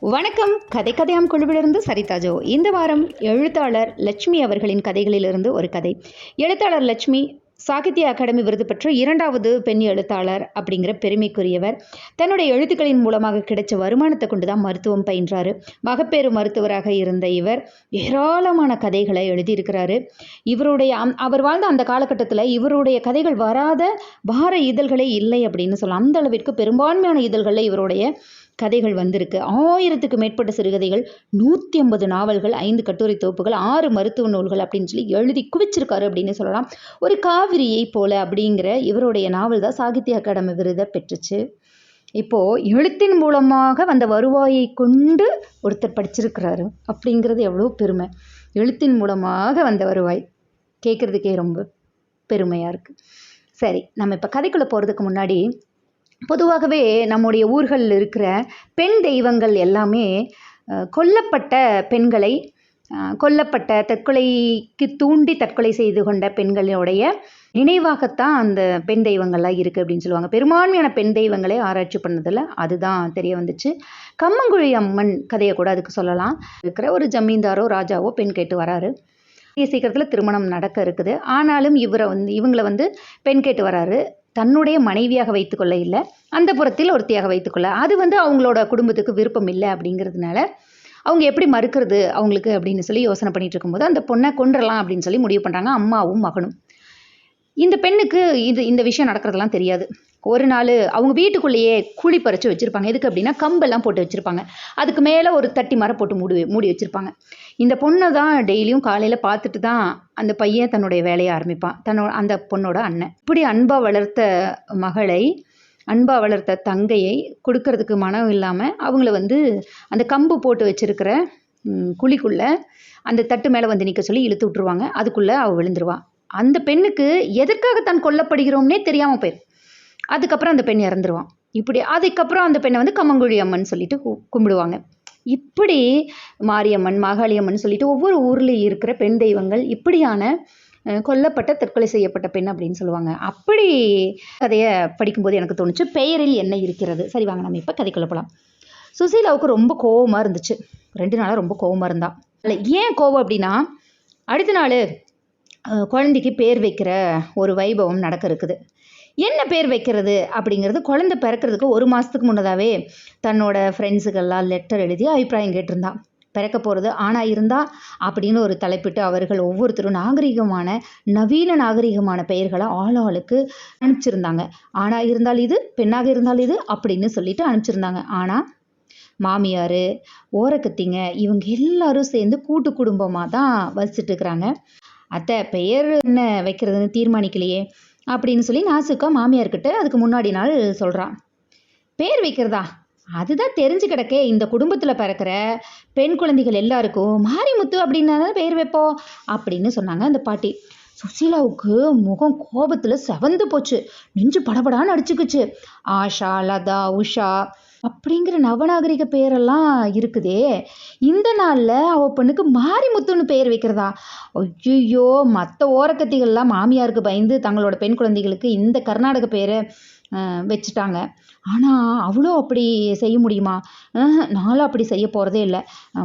வணக்கம். கதை கதையாம் குழுவிலிருந்து சரிதாஜோ இந்த வாரம் எழுத்தாளர் லட்சுமி அவர்களின் கதைகளிலிருந்து ஒரு கதை. எழுத்தாளர் லட்சுமி சாகித்ய அகாடமி விருது பெற்ற இரண்டாவது பெண் எழுத்தாளர் அப்படிங்கிற பெருமைக்குரியவர். தன்னுடைய எழுத்துக்களின் மூலமாக கிடைச்ச வருமானத்தை கொண்டு தான் மருத்துவம் பயின்றாரு. மகப்பேறு மருத்துவராக இருந்த இவர் ஏராளமான கதைகளை எழுதியிருக்கிறாரு. இவருடைய அம்- அவர் வாழ்ந்த அந்த காலகட்டத்தில் இவருடைய கதைகள் வராத வார இதழ்களே இல்லை அப்படின்னு சொல்லலாம். அந்த அளவிற்கு பெரும்பான்மையான இதழ்களில் இவருடைய கதைகள் வந்திருக்கு. ஆயிரத்துக்கு மேற்பட்ட சிறுகதைகள் நூற்றி ஐம்பது நாவல்கள் ஐந்து கட்டுரை தொகுப்புகள் ஆறு மருத்துவ நூல்கள் அப்படின்னு சொல்லி எழுதி குவிச்சிருக்காரு அப்படின்னு சொல்லலாம். ஒரு காவிரியை போல அப்படிங்கிற இவருடைய நாவல் தான் சாகித்ய அகாடமி விருதை பெற்றுச்சு. இப்போது எழுத்தின் மூலமாக வந்த வருவாயை கொண்டு ஒருத்தர் படிச்சிருக்கிறாரு அப்படிங்கிறது எவ்வளோ பெருமை. எழுத்தின் மூலமாக வந்த வருவாய். கேட்குறதுக்கே ரொம்ப பெருமையாக இருக்குது சரி நம்ம இப்போ கதைக்குள்ளே போகிறதுக்கு முன்னாடி பொதுவாகவே நம்முடைய ஊர்களில் இருக்கிற பெண் தெய்வங்கள் எல்லாமே கொல்லப்பட்ட பெண்களை கொல்லப்பட்ட தற்கொலைக்கு தூண்டி தற்கொலை செய்து கொண்ட பெண்களுடைய நினைவாகத்தான் அந்த பெண் தெய்வங்கள்லாம் இருக்குது அப்படின்னு சொல்லுவாங்க. பெரும்பான்மையான பெண் தெய்வங்களை ஆராய்ச்சி பண்ணதில் அதுதான் தெரிய வந்துச்சு. கம்மங்குழி அம்மன் கதையை கூட அதுக்கு சொல்லலாம். இருக்கிற ஒரு ஜமீன்தாரோ ராஜாவோ பெண் கேட்டு வராரு. சீக்கிரத்தில் திருமணம் நடக்க இருக்குது. ஆனாலும் இவரை வந்து இவங்களை வந்து பெண் கேட்டு வராரு. தன்னுடைய மனைவியாக வைத்துக்கொள்ள இல்லை அந்த புறத்தில் ஒருத்தியாக வைத்துக்கொள்ள அது வந்து அவங்களோட குடும்பத்துக்கு விருப்பம் இல்லை அப்படிங்கிறதுனால அவங்க எப்படி மறுக்கிறது அவங்களுக்கு அப்படின்னு சொல்லி யோசனை பண்ணிட்டு இருக்கும்போது அந்த பொண்ணை கொன்றலாம் அப்படின்னு சொல்லி முடிவு பண்ணுறாங்க அம்மாவும் மகனும். இந்த பெண்ணுக்கு இது இந்த விஷயம் நடக்கிறதெல்லாம் தெரியாது. ஒரு நாள் அவங்க வீட்டுக்குள்ளேயே குழி பறித்து வச்சுருப்பாங்க. எதுக்கு அப்படின்னா கம்பெல்லாம் போட்டு வச்சுருப்பாங்க. அதுக்கு மேலே ஒரு தட்டி மரம் போட்டு மூடி மூடி வச்சுருப்பாங்க. இந்த பொண்ணை தான் டெய்லியும் காலையில் பார்த்துட்டு தான் அந்த பையன் தன்னுடைய வேலையை ஆரம்பிப்பான். தன்னோட அந்த பொண்ணோட அண்ணன். இப்படி அன்பாக வளர்த்த மகளை அன்பாக வளர்த்த தங்கையை கொடுக்கறதுக்கு மனம் இல்லாமல் அவங்கள வந்து அந்த கம்பு போட்டு வச்சுருக்கிற குழிக்குள்ளே அந்த தட்டு மேலே வந்து நிற்க சொல்லி இழுத்து விட்டுருவாங்க. அதுக்குள்ளே அவள் விழுந்துருவான் அந்த பெண்ணுக்கு எதற்காக தான் கொல்லப்படுகிறோம்னே தெரியாமல் போயிடும் அதுக்கப்புறம் அந்த பெண் இறந்துருவான். இப்படி அதுக்கப்புறம் அந்த பெண்ணை வந்து கம்மங்குழி அம்மன் சொல்லிட்டு கு- கும்பிடுவாங்க. இப்படி மாரியம்மன் மாகாளியம்மன் சொல்லிட்டு ஒவ்வொரு ஊர்லேயும் இருக்கிற பெண் தெய்வங்கள் இப்படியான கொல்லப்பட்ட தற்கொலை செய்யப்பட்ட பெண் அப்படின்னு சொல்லுவாங்க. அப்படி கதையை படிக்கும்போது எனக்கு தோணுச்சு பெயரில் என்ன இருக்கிறது? சரி வாங்க நம்ம இப்போ கதைக்குள்ள போகலாம் சுசீலாவுக்கு ரொம்ப கோவமாக இருந்துச்சு. ரெண்டு நாளாக ரொம்ப கோவமாக இருந்தா. இல்லை ஏன் கோவம் அப்படின்னா அடுத்த நாள் குழந்தைக்கு பேர் வைக்கிற ஒரு வைபவம் நடக்க இருக்குது. என்ன பேர் வைக்கிறது அப்படிங்கிறது குழந்தை பிறக்கிறதுக்கு ஒரு மாதத்துக்கு முன்னதாகவே தன்னோட ஃப்ரெண்ட்ஸுக்கெல்லாம் லெட்டர் எழுதி அபிப்பிராயம் கேட்டிருந்தான். பிறக்க போகிறது ஆணாக இருந்தால் அப்படின்னு ஒரு தலைப்பிட்டு அவர்கள் ஒவ்வொருத்தரும் நாகரிகமான நவீன நாகரிகமான பெயர்களை ஆளாளுக்கு அனுப்பிச்சிருந்தாங்க. ஆணாக இருந்தால் இது பெண்ணாக இருந்தால் இது அப்படின்னு சொல்லிட்டு அனுப்பிச்சிருந்தாங்க. ஆனால் மாமியார் ஓரக்கத்திங்க இவங்க எல்லாரும் சேர்ந்து கூட்டு குடும்பமாக தான் வசிச்சுட்டு இருக்கிறாங்க. அத்தை பெயர் என்ன வைக்கிறதுன்னு தீர்மானிக்கலையே. அப்படின்னு சொல்லி நாசுக்கா மாமியார்கிட்ட அதுக்கு முன்னாடி நாள் சொல்கிறான் பேர் வைக்கிறதா? அதுதான் தெரிஞ்சு கிடக்கே இந்த குடும்பத்தில் பிறக்கிற பெண் குழந்தைகள் எல்லாருக்கும் மாரிமுத்து அப்படின்னா பேர் வைப்போம் அப்படின்னு சொன்னாங்க அந்த பாட்டி. சுசீலாவுக்கு முகம் கோபத்தில் செவந்து போச்சு. நெஞ்சு படபடான்னு அடிச்சுக்குச்சு. ஆஷா லதா உஷா அப்படிங்கிற நவநாகரிக பேரெல்லாம் இருக்குதே. இந்த நாளில் அவ பொண்ணுக்கு மாரிமுத்துன்னு பெயர் வைக்கிறதா? ஐயோ மற்ற ஓரக்கத்திகள்லாம் மாமியாருக்கு பயந்து தங்களோட பெண் குழந்தைகளுக்கு இந்த கர்நாடக பேரை வச்சுட்டாங்க. ஆனால் அவளும் அப்படி செய்ய முடியுமா? நானும் அப்படி செய்ய போகிறதே இல்லை.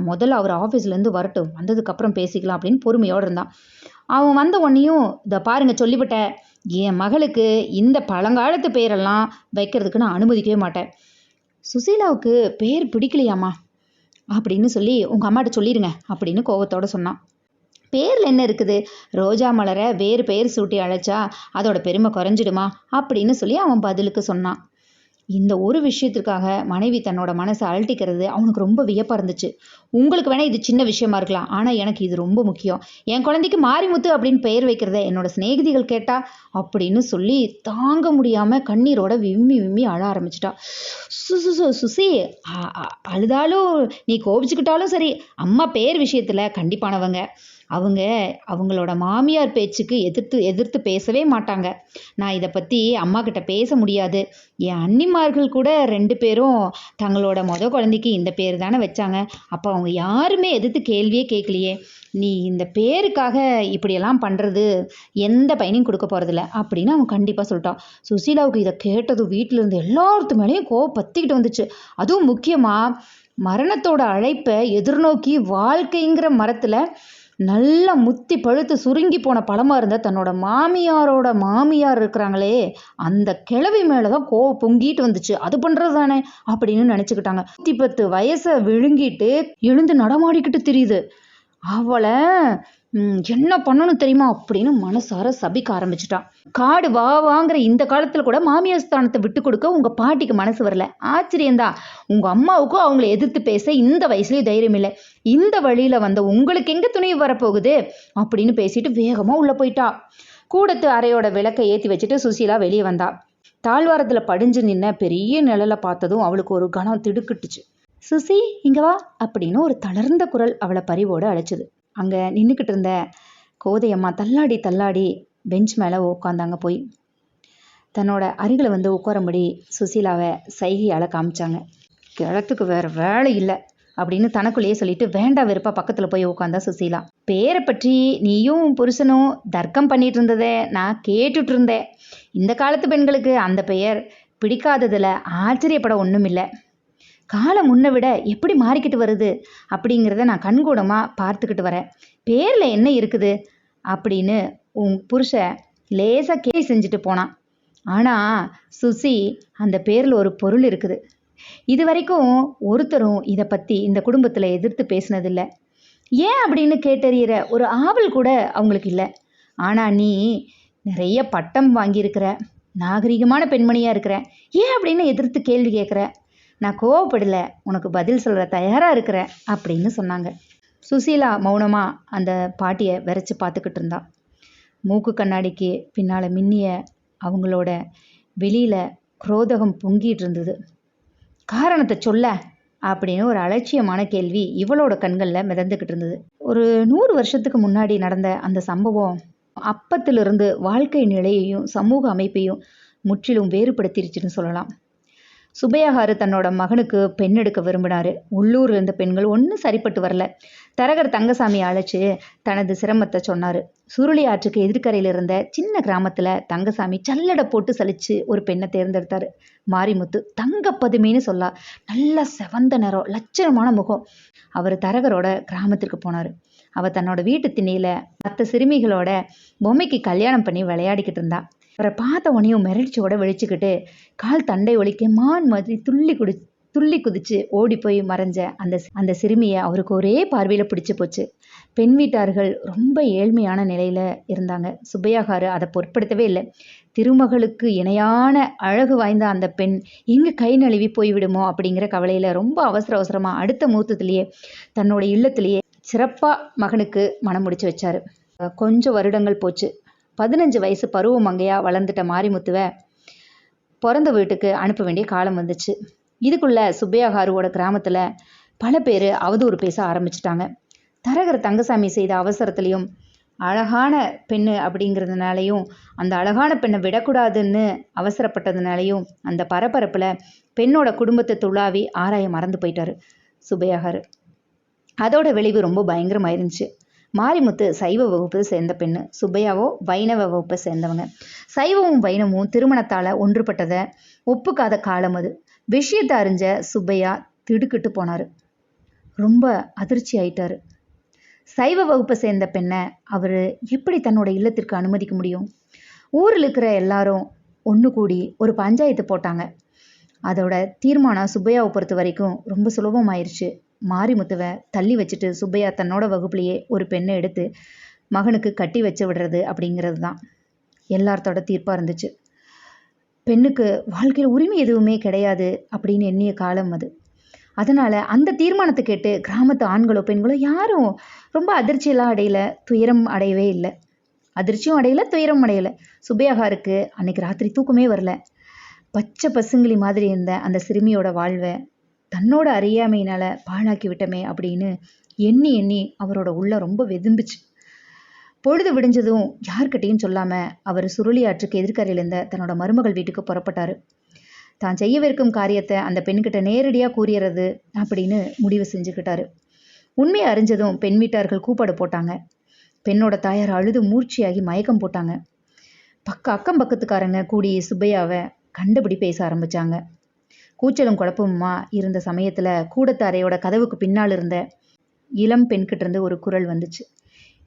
முதல்ல அவர் ஆஃபீஸ்லேருந்து வரட்டும் வந்ததுக்கப்புறம் பேசிக்கலாம் அப்படின்னு பொறுமையோடு இருந்தான். அவன் வந்த உடனேயும் இதை பாருங்க சொல்லிவிட்ட என் மகளுக்கு இந்த பழங்காலத்து பேரெல்லாம் வைக்கிறதுக்கு நான் அனுமதிக்கவே மாட்டேன். சுசீலாவுக்கு பேர் பிடிக்கலையாம்மா? அப்படின்னு சொல்லி உங்கள் அம்மாட்ட சொல்லிடுங்க அப்படின்னு கோவத்தோட சொன்னான். பேரில் என்ன இருக்குது? ரோஜா மலரை வேறு பெயர் சூட்டி அழைச்சா அதோட பெருமை குறைஞ்சிடுமா? அப்படின்னு சொல்லி அவன் பதிலுக்கு சொன்னான். இந்த ஒரு விஷயத்திற்காக மனைவி தன்னோட மனசை அழட்டிக்கிறது அவனுக்கு ரொம்ப வியப்பாக இருந்துச்சு. உங்களுக்கு வேணால் இது சின்ன விஷயமா இருக்கலாம். ஆனால் எனக்கு இது ரொம்ப முக்கியம். என் குழந்தைக்கு மாரிமுத்து அப்படின்னு பெயர் வைக்கிறத என்னோட சிநேகிதிகள் கேட்டா அப்படின்னு சொல்லி தாங்க முடியாமல் கண்ணீரோட விம்மி விம்மி அழ ஆரம்பிச்சிட்டா. சு சுசி அ- அழுதாலும் நீ கோபிச்சுக்கிட்டாலும் சரி அம்மா பேர் விஷயத்தில் கண்டிப்பானவங்க. அவங்க அவங்களோட மாமியார் பேச்சுக்கு எதிர்த்து எதிர்த்து பேசவே மாட்டாங்க. நான் இதை பற்றி அம்மா கிட்ட பேச முடியாது. என் அண்ணிமார்கள் கூட ரெண்டு பேரும் தங்களோட மொத குழந்தைக்கு இந்த பேர் தானே வச்சாங்க. அப்போ அவங்க யாருமே எதிர்த்து கேள்வியே கேட்கலையே நீ இந்த பேருக்காக இப்படியெல்லாம் பண்ணுறது எந்த பையனையும் கொடுக்க போகிறதில்ல அப்படின்னு அவன் கண்டிப்பாக சொல்லிட்டான். சுசீலாவுக்கு இதை கேட்டதும் வீட்டில் இருந்து எல்லாத்து மேலேயும் கோவம் பற்றிக்கிட்டு வந்துச்சு. அதுவும் முக்கியமாக மரணத்தோட அழைப்பை எதிர்நோக்கி வாழ்க்கைங்கிற மரத்தில் நல்லா முத்தி பழுத்து சுருங்கி போன பழமாக இருந்தால் தன்னோட மாமியாரோட மாமியார் இருக்கிறாங்களே அந்த கிழவி மேலே தான் கோவம் பொங்கிட்டு வந்துச்சு. அது பண்ணுறது தானே அப்படின்னு நினச்சிக்கிட்டாங்க. நூற்றி பத்து வயசை விழுங்கிட்டு எழுந்து நடமாடிக்கிட்டு தெரியுது. அவளை என்ன பண்ணணும் தெரியுமா அப்படின்னு மனசார சபிக்க ஆரம்பிச்சிட்டான். காடு வா வாங்குற இந்த காலத்தில் கூட மாமியார் ஸ்தானத்தை விட்டு கொடுக்க உங்கள் பாட்டிக்கு மனசு வரல. ஆச்சரியம்தான் உங்கள் அம்மாவுக்கும் அவங்கள எதிர்த்து பேச இந்த வயசுலயும் தைரியம் இல்லை. இந்த வழியில் வந்த உங்களுக்கு எங்கே துணிவு வரப்போகுது? அப்படின்னு பேசிட்டு வேகமாக உள்ளே போயிட்டா. கூடத்து அறையோட விளக்கை ஏற்றி வச்சுட்டு சுசீலா வெளியே வந்தா. தாழ்வாரத்தில் படிஞ்சு நின்ன பெரிய நிழலை பார்த்ததும் அவளுக்கு ஒரு கணம் திடுக்கிட்டுச்சு. சுசி இங்க வா அப்படின்னு ஒரு தளர்ந்த குரல் அவளை பரிவோடு அழைச்சது. அங்கே நின்றுக்கிட்டு இருந்த கோதையம்மா தள்ளாடி தள்ளாடி பெஞ்ச் மேலே உட்காந்தாங்க போய். தன்னோட அருகில் வந்து உட்காரும்படி சுசீலாவை சைகையால் காமிச்சாங்க. கிழத்துக்கு வேற வேலை இல்லை அப்படின்னு தனக்குள்ளேயே சொல்லிட்டு வேண்டா வெறுப்பா பக்கத்தில் போய் உட்காந்தா சுசீலா. பேரை பற்றி நீயும் புருஷனும் தர்க்கம் பண்ணிட்டு இருந்ததை நான் கேட்டுட்டு இருந்தேன். இந்த காலத்து பெண்களுக்கு அந்த பெயர் பிடிக்காததில் ஆச்சரியப்பட ஒன்றும் இல்லை காலம் முன்ன விட எப்படி மாறிக்கிட்டு வருது அப்படிங்கிறத நான் கண்கூடமாக பார்த்துக்கிட்டு வரேன். பேரில் என்ன இருக்குது? அப்படின்னு உன் புருஷன் லேசாக கேலி செஞ்சுட்டு போனான். ஆனால் சுசி அந்த பேரில் ஒரு பொருள் இருக்குது. இது வரைக்கும் ஒருத்தரும் இதை பற்றி இந்த குடும்பத்தில் எதிர்த்து பேசினதில்லை. ஏன் அப்படின்னு கேட்டறிகிற ஒரு ஆவல் கூட அவங்களுக்கு இல்லை. ஆனால் நீ நிறைய பட்டம் வாங்கியிருக்கிற நாகரிகமான பெண்மணியாக இருக்கிற ஏன் அப்படின்னு எதிர்த்து கேள்வி கேட்குற நான் கோவப்படல உனக்கு பதில் சொல்கிற தயாராக இருக்கிறேன் அப்படின்னு சொன்னாங்க. சுசீலா மௌனமாக அந்த பாட்டியை விரைச்சி பார்த்துக்கிட்டு இருந்தா. மூக்கு கண்ணாடிக்கு பின்னால் மின்னிய அவங்களோட வெளியில் குரோதகம் பொங்கிட்டு இருந்தது. காரணத்தை சொல்ல அப்படின்னு ஒரு அலட்சியமான கேள்வி இவளோட கண்களில் மிதந்துக்கிட்டு இருந்தது. ஒரு நூறு வருஷத்துக்கு முன்னாடி நடந்த அந்த சம்பவம் அப்பத்திலிருந்து வாழ்க்கை நிலையையும் சமூக அமைப்பையும் முற்றிலும் வேறுபடுத்திருச்சுன்னு சொல்லலாம். சுபையாகாரு தன்னோட மகனுக்கு பெண் எடுக்க விரும்பினாரு. உள்ளூரில் இருந்த பெண்கள் ஒன்றும் சரிப்பட்டு வரல. தரகர் தங்கசாமி அழைச்சு தனது சிரமத்தை சொன்னாரு. சுருளி ஆற்றுக்கு எதிர்க்கரையில் இருந்த சின்ன கிராமத்துல தங்கசாமி சல்லடை போட்டு சலிச்சு ஒரு பெண்ணை தேர்ந்தெடுத்தாரு. மாரிமுத்து தங்க பதுமைன்னு சொல்லா. நல்ல செவந்த நிறம் லட்சணமான முகம். அவர் தரகரோட கிராமத்திற்கு போனார். அவ தன்னோட வீட்டு திண்ணையில மற்ற சிறுமிகளோட பொம்மைக்கு கல்யாணம் பண்ணி விளையாடிக்கிட்டு இருந்தா. அவரை பார்த்த உடனேயும் மிரட்சியோட வெளிச்சுக்கிட்டு கால் தண்டை ஒழிக்க மான் மாதிரி துள்ளி குடி துள்ளி குதிச்சு ஓடி போய் மறைஞ்ச அந்த அந்த சிறுமியை அவருக்கு ஒரே பார்வையில் பிடிச்சு போச்சு. பெண் வீட்டார்கள் ரொம்ப ஏழ்மையான நிலையில் இருந்தாங்க. சுப்பையாகாரு அதை பொருட்படுத்தவே இல்லை. திருமகளுக்கு இணையான அழகு வாய்ந்த அந்த பெண் எங்க கை நழுவி போய்விடுமோ அப்படிங்கிற கவலையில் ரொம்ப அவசர அவசரமாக அடுத்த முகூர்த்தத்திலேயே தன்னோட இல்லத்திலேயே சிறப்பாக மகனுக்கு மனம் முடிச்சு வச்சாரு. கொஞ்சம் வருடங்கள் போச்சு. பதினஞ்சு வயசு பருவ மங்கையாக வளர்ந்துட்ட மாரிமுத்துவ பிறந்த வீட்டுக்கு அனுப்ப வேண்டிய காலம் வந்துச்சு. இதுக்குள்ளே சுப்பையாகாருவோட கிராமத்தில் பல பேர் அவதூறு பேச ஆரம்பிச்சிட்டாங்க. தரகர் தங்கசாமி செய்த அவசரத்துலேயும் அழகான பெண்ணு அப்படிங்கிறதுனாலையும் அந்த அழகான பெண்ணை விடக்கூடாதுன்னு அவசரப்பட்டதுனாலையும் அந்த பரபரப்பில் பெண்ணோட குடும்பத்தை துளாவி ஆராய மறந்து போயிட்டாரு சுபையாகாரு அதோட விளைவு ரொம்ப பயங்கரமாக இருந்துச்சு மாரிமுத்து சைவ வகுப்பை சேர்ந்த பெண்ணு. சுப்பையாவோ வைணவ வகுப்பை சேர்ந்தவங்க. சைவமும் வைணவும் திருமணத்தால் ஒன்றுபட்டதை ஒப்புக்காத காலம் அது. விஷயத்தை அறிஞ்ச சுப்பையா திடுக்கிட்டு போனார். ரொம்ப அதிர்ச்சி ஆயிட்டார். சைவ வகுப்பை சேர்ந்த பெண்ணை அவர் எப்படி தன்னோட இல்லத்திற்கு அனுமதிக்க முடியும்? ஊரில் இருக்கிற எல்லாரும் ஒன்று கூடி ஒரு பஞ்சாயத்து போட்டாங்க. அதோட தீர்மானம் சுப்பையாவை பொறுத்த வரைக்கும் ரொம்ப சுலபமாயிருச்சு. மாரிமுத்துவை தள்ளி வச்சுட்டு சுப்பையா தன்னோட வகுப்புலேயே ஒரு பெண்ணை எடுத்து மகனுக்கு கட்டி வச்சு விடுறது அப்படிங்கிறது தான். எல்லார்த்தோட தீர்ப்பாக இருந்துச்சு. பெண்ணுக்கு வாழ்க்கையில் உரிமை எதுவுமே கிடையாது அப்படின்னு எண்ணிய காலம் அது. அதனால் அந்த தீர்மானத்தை கேட்டு கிராமத்து ஆண்களோ பெண்களோ யாரும் ரொம்ப அதிர்ச்சியெல்லாம் அடையல துயரம் அடையவே இல்லை. அதிர்ச்சியும் அடையல துயரம் அடையல. சுபையாகாருக்கு அன்னைக்கு ராத்திரி தூக்கமே வரல. பச்சை பசுங்கிளி மாதிரி இருந்த அந்த சிறுமியோட வாழ்வை தன்னோட அறியாமையினால பாழாக்கி விட்டமே அப்படின்னு எண்ணி எண்ணி அவரோட உள்ள ரொம்ப வெதும்புச்சு. பொழுது விடிஞ்சதும் யார்கிட்டையும் சொல்லாமல் அவர் சுருளி ஆற்றுக்கு இருந்த தன்னோட மருமகள் வீட்டுக்கு புறப்பட்டார். தான் செய்யவிருக்கும் காரியத்தை அந்த பெண்கிட்ட நேரடியாக கூறியறது அப்படின்னு முடிவு செஞ்சுக்கிட்டாரு. உண்மையை அறிஞ்சதும் பெண் வீட்டார்கள் கூப்பாடு போட்டாங்க. பெண்ணோட தாயார் அழுது மூர்ச்சியாகி மயக்கம் போட்டாங்க. பக்க அக்கம் பக்கத்துக்காரங்க கூடி சுப்பையாவை கண்டுபிடி பேச ஆரம்பித்தாங்க கூச்சலும் குழப்பமுமா இருந்த சமயத்தில் கூடத்தாரையோட கதவுக்கு பின்னால் இருந்த இளம் பெண்கிட்ட இருந்து ஒரு குரல் வந்துச்சு.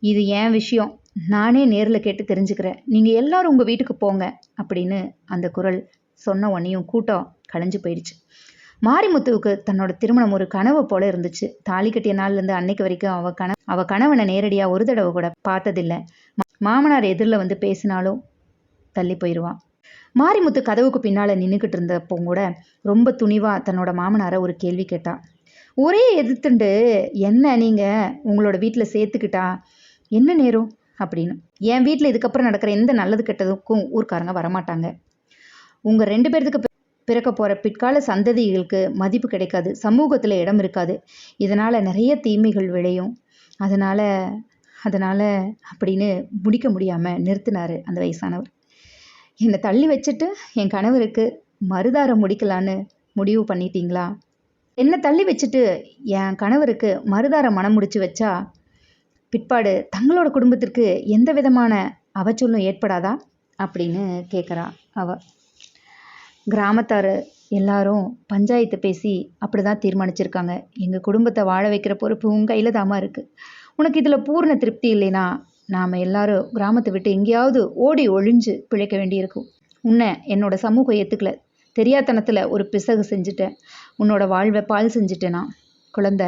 இது என் விஷயம்? நானே நேரில் கேட்டு தெரிஞ்சுக்கிறேன். நீங்கள் எல்லாரும் உங்கள் வீட்டுக்கு போங்க அப்படின்னு அந்த குரல் சொன்ன உடனேயும் கூட்டம் கலைஞ்சு போயிடுச்சு. மாரிமுத்துவுக்கு தன்னோட திருமணம் ஒரு கனவு போல இருந்துச்சு. தாலி கட்டிய நாள்லேருந்து அன்னைக்கு வரைக்கும் அவ கண அவ கணவனை நேரடியாக ஒரு தடவை கூட பார்த்ததில்ல. மாமனார் எதிரில் வந்து பேசினாலும் தள்ளி போயிடுவான் மாரிமுத்து கதவுக்கு பின்னால் நின்றுக்கிட்டு இருந்தப்போ கூட ரொம்ப துணிவாக தன்னோட மாமனாரை ஒரு கேள்வி கேட்டான் ஒரே எதிர்த்துண்டு என்ன நீங்கள் உங்களோட வீட்டில் சேர்த்துக்கிட்டா என்ன நேரம்? அப்படின்னு. என் வீட்டில் இதுக்கப்புறம் நடக்கிற எந்த நல்லது கெட்டதுக்கும் ஊர்க்காரங்க வரமாட்டாங்க. உங்கள் ரெண்டு பேர்த்துக்கு பிறக்க போகிற பிற்கால சந்ததிகளுக்கு மதிப்பு கிடைக்காது. சமூகத்தில் இடம் இருக்காது. இதனால் நிறைய தீமைகள் விளையும். அதனால் அதனால் அப்படின்னு முடிக்க முடியாமல் நிறுத்தினார் அந்த வயசானவர். என்னை தள்ளி வச்சுட்டு என் கணவருக்கு மருதாரம் முடிக்கலான்னு முடிவு பண்ணிட்டீங்களா? என்னை தள்ளி வச்சுட்டு என் கணவருக்கு மருதாரம் மனம் முடிச்சு வச்சா பிற்பாடு தங்களோட குடும்பத்திற்கு எந்த விதமான அவச்சொல்லும் ஏற்படாதா? அப்படின்னு கேட்குறா அவ. கிராமத்தார் எல்லாரும் பஞ்சாயத்து பேசி அப்படி தான் தீர்மானிச்சிருக்காங்க. எங்கள் குடும்பத்தை வாழ வைக்கிற பொறுப்பு உன் கையில் தாமா இருக்குது உனக்கு இதில் பூர்ண திருப்தி இல்லைனா நாம் எல்லாரும் கிராமத்தை விட்டு எங்கேயாவது ஓடி ஒழிஞ்சு பிழைக்க வேண்டியிருக்கும். உன்னை என்னோட சமூகம் ஏற்றுக்கல தெரியாத்தனத்தில் ஒரு பிசகு செஞ்சுட்டேன். உன்னோட வாழ்வை பால் செஞ்சுட்டேனா குழந்த.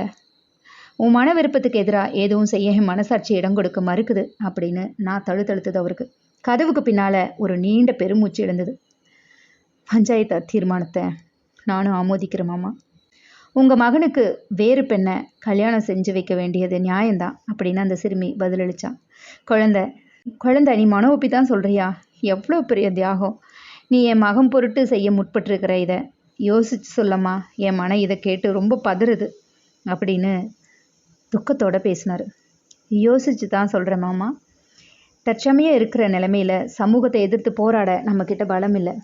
உன் மன விருப்பத்துக்கு எதிராக எதுவும் செய்ய என் மனசாட்சி இடம் கொடுக்க மறுக்குது அப்படின்னு நான் தழுத்தழுத்தது அவருக்கு. கதவுக்கு பின்னால் ஒரு நீண்ட பெருமூச்சு எழுந்தது. பஞ்சாயத்து தீர்மானத்தை நானும் ஆமோதிக்கிறேன் மாமா. உங்கள் மகனுக்கு வேறு பெண்ணை கல்யாணம் செஞ்சு வைக்க வேண்டியது நியாயம்தான் அப்படின்னு அந்த சிறுமி பதிலளித்தான் குழந்தை. குழந்தை நீ மன ஒப்பி தான் சொல்கிறியா எவ்வளோ பெரிய தியாகம். நீ என் மகம் பொருட்டு செய்ய முற்பட்டிருக்கிற இதை. யோசிச்சு சொல்லம்மா என் மன இதை கேட்டு ரொம்ப பதறுது. அப்படின்னு துக்கத்தோட பேசினார். யோசிச்சு தான் சொல்கிறேன் மாமா. தற்சமயம் இருக்கிற நிலமையில் சமூகத்தை எதிர்த்து போராட நம்மக்கிட்ட பலம் இல்லை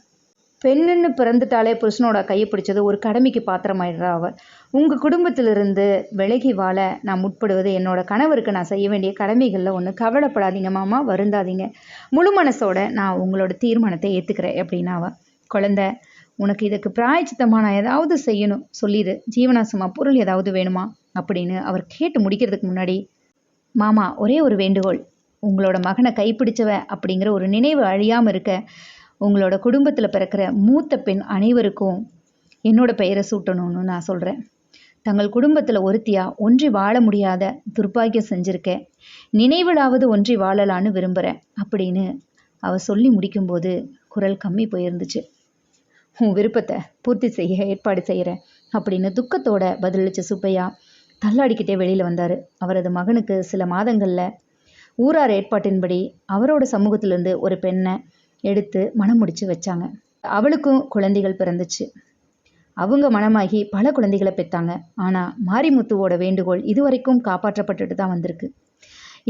பெண்ணுன்னு பிறந்துட்டாலே புருஷனோட கையை பிடிச்சது ஒரு கடமைக்கு பாத்திரமாயிடுறா அவள் உங்கள் குடும்பத்திலிருந்து விலகி வாழ நான் முற்படுவது என்னோட கணவருக்கு நான் செய்ய வேண்டிய கடமைகளில் ஒன்று கவலைப்படாதீங்க மாமா வருந்தாதீங்க. முழு மனசோட நான் உங்களோட தீர்மானத்தை ஏற்றுக்கிறேன் அப்படின்னு குழந்த குழந்தை உனக்கு இதுக்கு பிராயச்சித்தமாக நான் ஏதாவது செய்யணும். சொல்லிடு ஜீவனாசமா பொருள் ஏதாவது வேணுமா? அப்படின்னு அவர் கேட்டு முடிக்கிறதுக்கு முன்னாடி மாமா ஒரே ஒரு வேண்டுகோள். உங்களோட மகனை கைப்பிடிச்சவ அப்படிங்கிற ஒரு நினைவு அழியாமல் இருக்க உங்களோட குடும்பத்தில் பிறக்கிற மூத்த பெண் அனைவருக்கும் என்னோட பெயரை சூட்டணும்னு நான் சொல்கிறேன் தங்கள் குடும்பத்தில் ஒருத்தியாக ஒன்றி வாழ முடியாத துர்பாகியம் செஞ்சுருக்கேன் நினைவிலாவது ஒன்றி வாழலான்னு விரும்புகிறேன் அப்படின்னு அவ சொல்லி முடிக்கும்போது குரல் கம்மி போயிருந்துச்சு. உன் விருப்பத்தை பூர்த்தி செய்ய ஏற்பாடு செய்கிறேன் அப்படின்னு துக்கத்தோட பதிலளிச்ச சுப்பையா தள்ளாடிக்கிட்டே வெளியில் வந்தார். அவரது மகனுக்கு சில மாதங்களில் ஊரார் ஏற்பாட்டின்படி அவரோட சமூகத்திலிருந்து ஒரு பெண்ணை எடுத்து மனம் முடிச்சு வச்சாங்க. அவளுக்கும் குழந்தைகள் பிறந்துச்சு. அவங்க மனமாகி பல குழந்தைகளை பெற்றாங்க ஆனால் மாரிமுத்துவோட வேண்டுகோள் இதுவரைக்கும் காப்பாற்றப்பட்டுட்டு தான் வந்திருக்கு.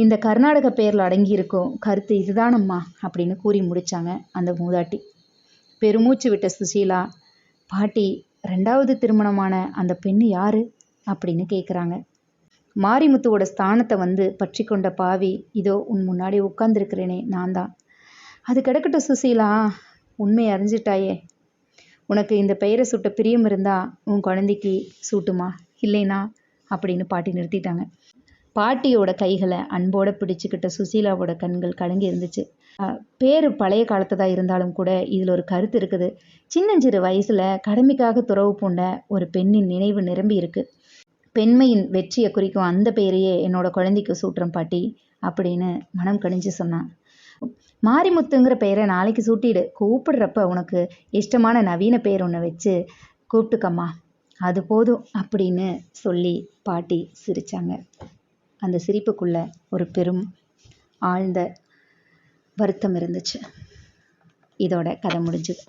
இந்த கர்நாடக பேரில் அடங்கியிருக்கும் கருத்து இதுதானம்மா அப்படின்னு கூறி முடித்தாங்க அந்த மூதாட்டி. பெருமூச்சு விட்ட சுசீலா பாட்டி ரெண்டாவது திருமணமான அந்த பெண்ணு யாரு? அப்படின்னு கேட்குறாங்க மாரிமுத்துவோட ஸ்தானத்தை வந்து பற்றி கொண்ட பாவி இதோ உன் முன்னாடி உட்கார்ந்துருக்கிறேனே நான் தான் அது கிடக்கட்டும் சுசீலா. உண்மையை அறிஞ்சிட்டாயே. உனக்கு இந்த பெயரை சுட்ட பிரியம் இருந்தா உன் குழந்தைக்கு சூட்டுமா? இல்லைனா? அப்படின்னு பாட்டி நிறுத்திட்டாங்க. பாட்டியோட கைகளை அன்போட பிடிச்சுக்கிட்ட சுசீலாவோட கண்கள் கலங்கி இருந்துச்சு. பேர் பழைய காலத்ததாக இருந்தாலும் கூட இதில் ஒரு கருத்து இருக்குது. சின்னஞ்சிறு வயசில் கடமைக்காக துறவு பூண்ட ஒரு பெண்ணின் நினைவு நிரம்பி இருக்கு. பெண்மையின் வெற்றியை குறிக்கும் அந்த பெயரையே என்னோட குழந்தைக்கு சூட்டுறேன் பாட்டி அப்படின்னு மனம் கணிஞ்சு சொன்னான். மாரிமுத்துங்கிற பெயரை நாளைக்கு சூட்டிடு. கூப்பிடுறப்ப உனக்கு இஷ்டமான நவீன பெயர் ஒன்று வச்சு கூப்பிட்டுக்கம்மா. அது போதும் அப்படின்னு சொல்லி பாட்டி சிரித்தாங்க அந்த சிரிப்புக்குள்ள ஒரு பெரும் ஆழ்ந்த வருத்தம் இருந்துச்சு. இதோட கதை முடிஞ்சுது.